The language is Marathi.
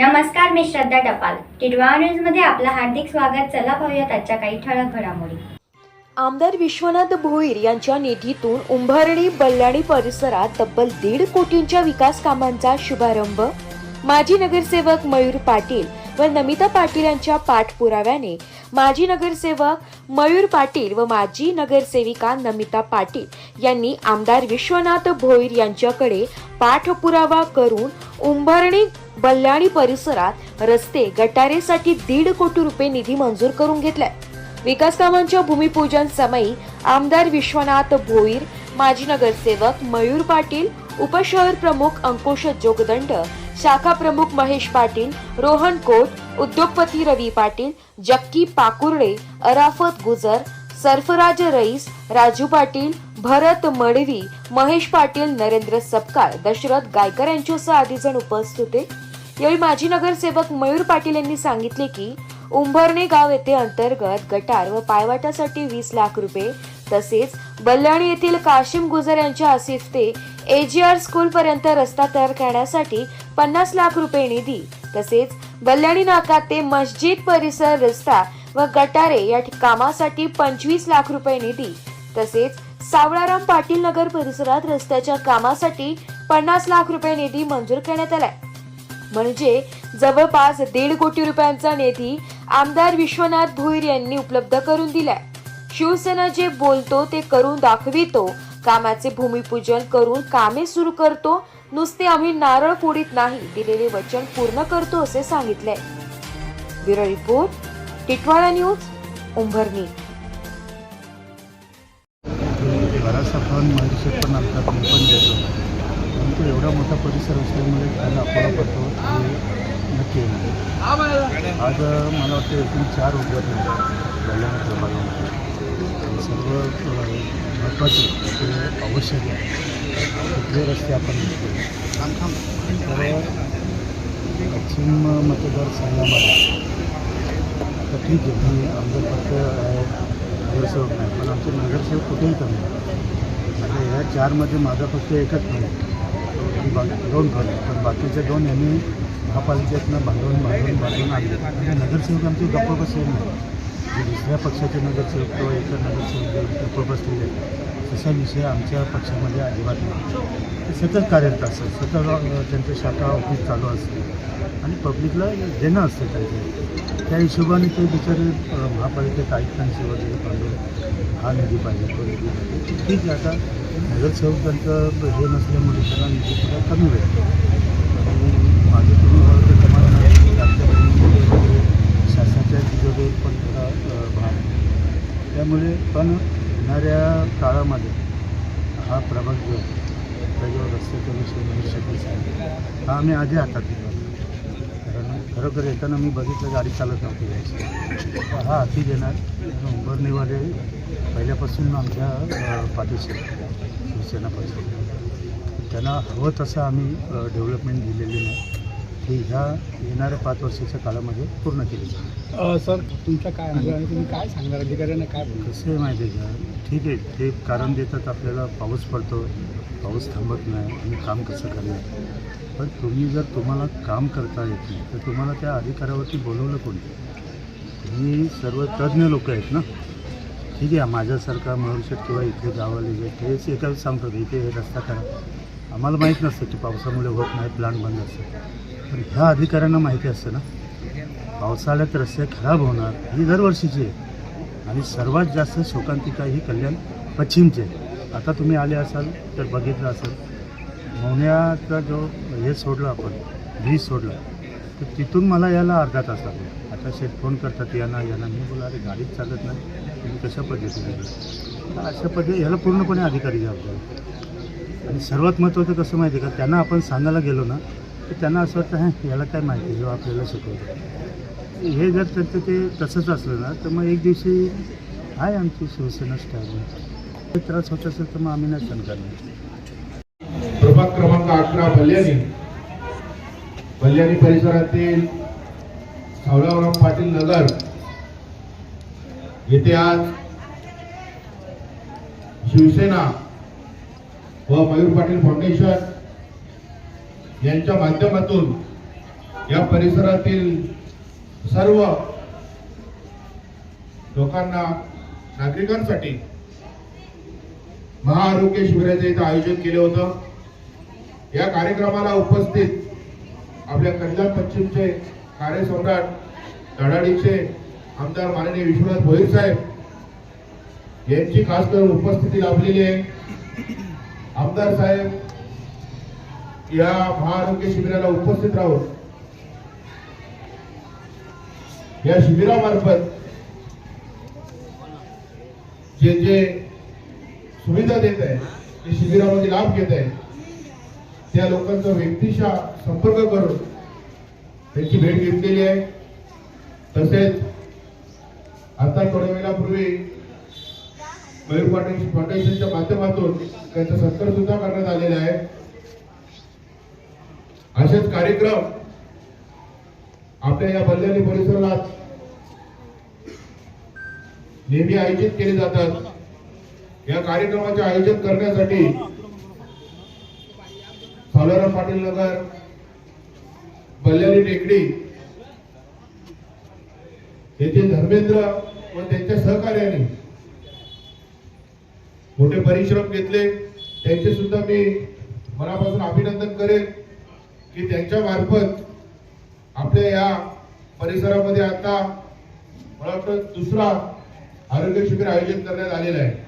नमस्कार मी श्रद्धा टपाल. टिडवा न्यूजमध्ये आपलं हार्दिक स्वागत. चला पाहूयात आजच्या काही ठळक घडामोडी. आमदार विश्वनाथ भोईर यांच्या निधीतून उंभारणी बल्लाणी परिसरात तब्बल दीड कोटींच्या विकास कामांचा शुभारंभ. माजी नगरसेवक मयूर पाटील व नमिता पाटील यांच्या पाठपुराव्याने माजी नगरसेवक मयूर पाटील व माजी नगरसेविका नमिता पाटील यांनी आमदार विश्वनाथ भोईर यांच्याकडे पाठपुरावा करून उंभारणी बल्लाणी परिसरात रस्ते गटारेसाठी दीड कोटी रुपये निधी मंजूर करून घेतलाय. विकास कामांच्या भूमिपूजन समयी आमदार विश्वनाथ भोईर माजी नगरसेवक मयूर पाटील उपशहर प्रमुख अंकुश जोगदंड शाखा प्रमुख महेश पाटील रोहन कोट उद्योगपती रवी पाटील जक्की पाकुर्डे अराफत गुजर सरफराज रईस राजू पाटील भरत मडवी महेश पाटील नरेंद्र सपकाळ दशरथ गायकर यांच्यासह आदी जण उपस्थित होते. यावेळी माजी नगरसेवक मयूर पाटील यांनी सांगितले की उंभरणे गाव येथे अंतर्गत गटार व पायवाटासाठी वीस लाख रुपये तसेच बल्लाणी येथील काशिम गुजर यांच्या आसिफ ते एजीआर स्कूल पर्यंत रस्ता तयार करण्यासाठी पन्नास लाख रुपये निधी तसेच बल्लाणी नाका ते मस्जिद परिसर रस्ता व गटारे या कामासाठी पंचवीस लाख रुपये निधी तसेच सावळाराम पाटील नगर परिसरात रस्त्याच्या कामासाठी पन्नास लाख रुपये निधी मंजूर करण्यात आलाय. म्हणजे जवळपास दीड कोटी रुपयांचा निधी आमदार विश्वनाथ भोईर यांनी उपलब्ध करून दिलाय. शिवसेना जे बोलतो ते करून दाखवितो. कामाचे भूमिपूजन करून कामे सुरू करतो. नुसते आम्ही नारळ फोडीत नाही दिलेले वचन पूर्ण करतो असे सांगितले bureau report Titwala news Umbharni. बराचसा फंड पण तो एवढा मोठा परिसर असल्यामुळे त्यांना अपुरा पडतो हे नक्की आहे. आज मला वाटतं एकूण चार उद्घाटन कल्याण प्रभागामध्ये सर्व महत्त्वाचे ते आवश्यक आहे कुठले रस्ते आपण तर पश्चिम मतदारसंघामध्ये आता ठीक आहे मी आमचं फक्त नगरसेवक नाही पण आमचे नगरसेवक कुठेही कमी नाही आता ह्या चारमध्ये माझा फक्त एकच फरक आहे. दोन घर पण बाकीचे दोन यांनी महापालिकेतनं बांधून बांधून बांधून आले आणि म्हणजे नगरसेवक आमची गप्प बसले नाही दुसऱ्या पक्षाचे नगरसेवक किंवा इतर नगरसेवक गप्प बसलेले तसा विषय आमच्या पक्षामध्ये अजिबात नाही. सतत कार्यरत असतात. सतत त्यांच्या शाखा ऑफिस चालू असते. आणि पब्लिकला देणं असतं त्यांचे त्या हिशोबाने ते बिचारे महापालिकेत आयुक्तांशी वगैरे पाहिजे. हा निधी पाहिजे तो निधी पाहिजे. ठीक आहे आता नगरसेवकांचं हे नसल्यामुळे त्यांना निधी थोडा कमी वेळ आणि माझं तुम्ही बघा तर आहे की आमच्या शासनाच्या तिजोरीवर पण थोडा भाग त्यामुळे पण येणाऱ्या काळामध्ये हा प्रभाग जो आहे त्याच्यावर रस्त्याच्या विषय भविष्यातील आहे हा आम्ही आधी हातात घेतो. खरोखर येताना मी बघितलं गाडी चालत नव्हती. यायची हा हाती देणार. उंबरणीवाले पहिल्यापासून आमच्या पाठीशी शिवसेना पक्ष त्यांना हवं तसं आम्ही डेव्हलपमेंट दिलेली नाही. ही ह्या येणाऱ्या पाच वर्षाच्या काळामध्ये पूर्ण केली सर तुमचा काय आणि तुम्ही काय सांगणार? अधिकाऱ्यांना काय कसं आहे माहिती आहे का? ठीक आहे. ते कारण देतात आपल्याला पाऊस पडतो पाऊस थांबत नाही. आणि काम कसं करणार? पण तुम्ही जर तुम्हाला काम करता येत नाही तर तुम्हाला त्या अधिकारावरती बोलवलं कोणी? तुम्ही सर्व तज्ज्ञ लोक आहेत ना? ठीक आहे माझ्यासारखा महर्षद किंवा इथले गावाले जे तेच एका सांगतात इथे हे रस्ता करा आम्हाला माहीत नसतं की पावसामुळे होत नाही प्लांट बंद असतं. पण ह्या अधिकाऱ्यांना माहिती असतं ना? पावसाळ्यात रस्ते खराब होणार ही दरवर्षीची आहे. आणि सर्वात जास्त शोकांतिका ही कल्याण पश्चिमचे आहे. आता तुम्ही आले असाल तर बघितलं असेल. मौन्याचा जो हे सोडलं आपण वीज सोडलं तर तिथून मला यायला अर्धा तास लागला. आता शेत फोन करतात यांना यांना. मी बोला अरे गाडीच चालत नाही. तुम्ही कशा पद्धतीने अशा पद्धती याला पूर्णपणे अधिकारी जबाबदार आणि सर्वात महत्त्वाचं कसं माहिती आहे का त्यांना आपण सांगायला गेलो ना तर त्यांना असं वाटतं हां याला काय माहिती जेव्हा आपल्याला शिकवतो. हे जर त्यांचं ते तसंच असलं ना तर मग एक दिवशी आहे आमची शिवसेना स्टाईल ते त्रास होत असेल तर मग आम्ही नाही सण करणार क्रमांक अठरा भल्यानी. भल्यानी परिसरातील सावळावराम पाटील नगर. येथे आज शिवसेना व मयूर पाटील फाउंडेशन यांच्या माध्यमातून या परिसरातील सर्व लोकांना नागरिकांसाठी महाआरोग्य शिबिराचं इथं आयोजन केलं होतं. या कार्यक्रमाला उपस्थित आपल्या कल्याण पश्चिमचे कार्यसम्राट धडाडीचे आमदार माननीय विश्वनाथ भोईर साहेब यांची खास करून उपस्थिती लाभलेली आहे. आमदार साहेब या महाआरोग्य शिबिराला उपस्थित राहून या शिबिरामार्फत जे जे सुविधा देत आहे ते शिबिरामध्ये लाभ घेत आहे. त्या लोकांचा व्यक्तिशा संपर्क करून त्यांची भेट घेतलेली आहे. तसेच आता थोड्या वेळापूर्वी मयूर फाउंडेशन फाउंडेशनच्या माध्यमातून त्यांचा सत्कार सुद्धा करण्यात आलेला आहे. असेच कार्यक्रम आपल्या या बल्ल्याणी परिसरात नेहमी आयोजित केले जातात. या कार्यक्रमाचे आयोजन करण्यासाठी सावलाराम पाटील नगर बल्लारी टेकडी येथे धर्मेंद्र व त्यांच्या सहकार्याने मोठे परिश्रम घेतले त्यांचे सुद्धा मी मनापासून अभिनंदन करेन की त्यांच्या मार्फत आपल्या या परिसरामध्ये आता मला वाटतं दुसरा आरोग्य शिबिर आयोजित करण्यात आलेलं आहे.